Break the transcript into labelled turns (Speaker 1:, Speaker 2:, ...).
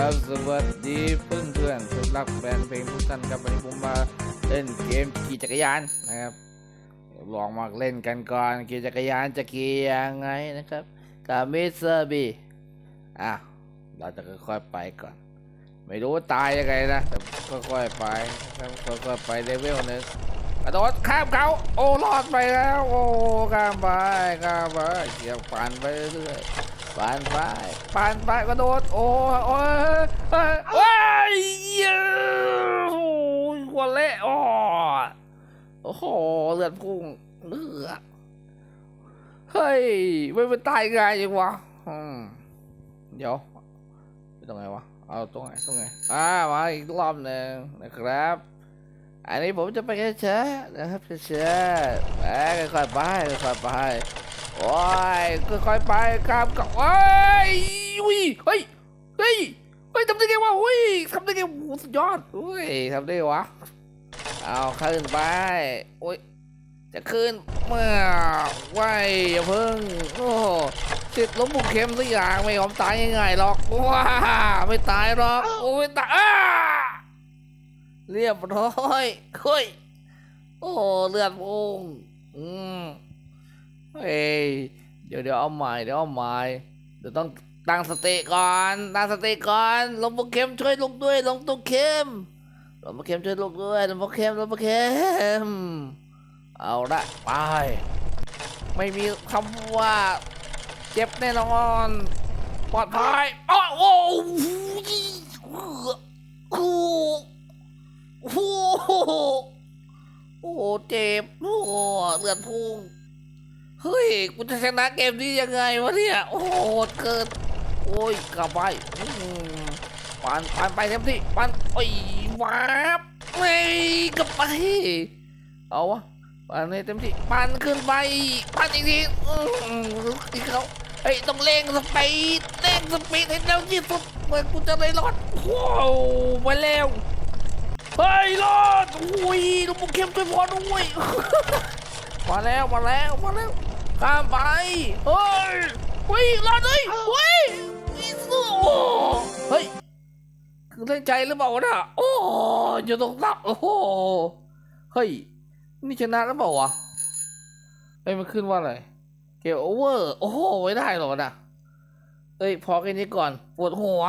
Speaker 1: ครับสวัสดีเพื่อนเพื่อนสุดรักแฟนเพลงทุกท่านครับวันนี้ผมมาเล่นเกมขี่จักรยานนะครับลองมาเล่นกันก่อนขี่จักรยานจะขี่ยังไงนะครับกับมิสเตอร์บีอะเราจะค่อยๆไปก่อน ไม่รู้ว่าตายยังไงนะแต่ค่อยๆไปครับค่อยๆไปเลเวลหนึ่งกระโดดข้ามเขาโอ้รอดไปแล้ว โอ้ข้ามไปข้ามไปเกี่ยวปั่นไปเรื่อยๆ ปานไปปานไปกระโดดโอ้ยโอ้ยโอ้ยโอ้ยโอ้ยหัวเละโอ้ยโอ้โหเลือดพุ่งเลือดเฮ้ยไม่เป็นตายง่ายจังวะอืมเดี๋ยวตรงไหนวะเอาตรงไหนตรงไหนอ่ามาอีกรอบหนึ่งนะครับ อันนี้ผมจะไปช้านะครับเช้าไปค่อยๆไปค่อยๆไป โอ้ยค่อยๆไปครับกับโอ้ยอุ้ยเฮ้ยเฮ้ยเฮ้ยทำได้ไงวะอุ้ยทำได้ไงโอ้โหสุดยอดอุ้ยทำได้วะเอาขึ้นไปโอ้ยจะขึ้นเมื่อไหวอย่าเพิ่งโอ้สิทธิ์ล้มบุกเข็มสักอย่างไม่ยอมตายง่ายๆหรอกว้าไม่ตายหรอกโอ้ยไม่ตายอ้าเรียบร้อยเฮ้ยโอ้เลือดพุ่งอืม เฮ้ยเดี๋ยวเดี๋ยวเอาใหม่เดี๋ยวเอาใหม่เดี๋ยวต้องตั้งสติก่อนตั้งสติก่อนลงโปรเค็มช่วยลูกด้วยลงตัวเค็มลงโปรเค็มช่วยลูกด้วยลงโปรเค็มลงโปรเค็มเอาละไปไม่มีคำว่าเจ็บแน่นอนปลอดภัยอ้าวโอ้โหโอ้โหโอ้โหเจ็บโอ้โหเลือดพุ่ง เฮ้ยกูจะชนะเกมนี้ยังไงวะเนี่ยโอ้โหเกินโอ้ยกลับไปอืมปันปันไปเต็มที่ปันโอ้ยวาบไม่กลับไปเอาวะปันให้เต็มที่ปันขึ้นไปปันอีกทีอืมอีกเขาเฮ้ยต้องเร่งสปีดเร่งสปีดให้เร็วที่สุดเมื่อกูจะได้รอดว้าวมาแล้วเฮ้ยรอดอุ้ยลูกโปเข้มช่วยพอด้วยมาแล้วมาแล้วมาแล้ว ข้ามไป เฮ้ยวิ่งรอดเลยวิ่งวิ่งสู้โอ้เฮ้ย คือเล่นใจหรือเปล่าวะน่ะโอ้อยู่ตรงตับโอ้โห เฮ้ย นี่ชนะแล้วเปล่าวะเอ้ยมันขึ้นว่าอะไร เกมโอเวอร์ โอ้โห ไม่ได้หรอกนะเอ้ย พอแค่นี้ก่อน ปวดหัว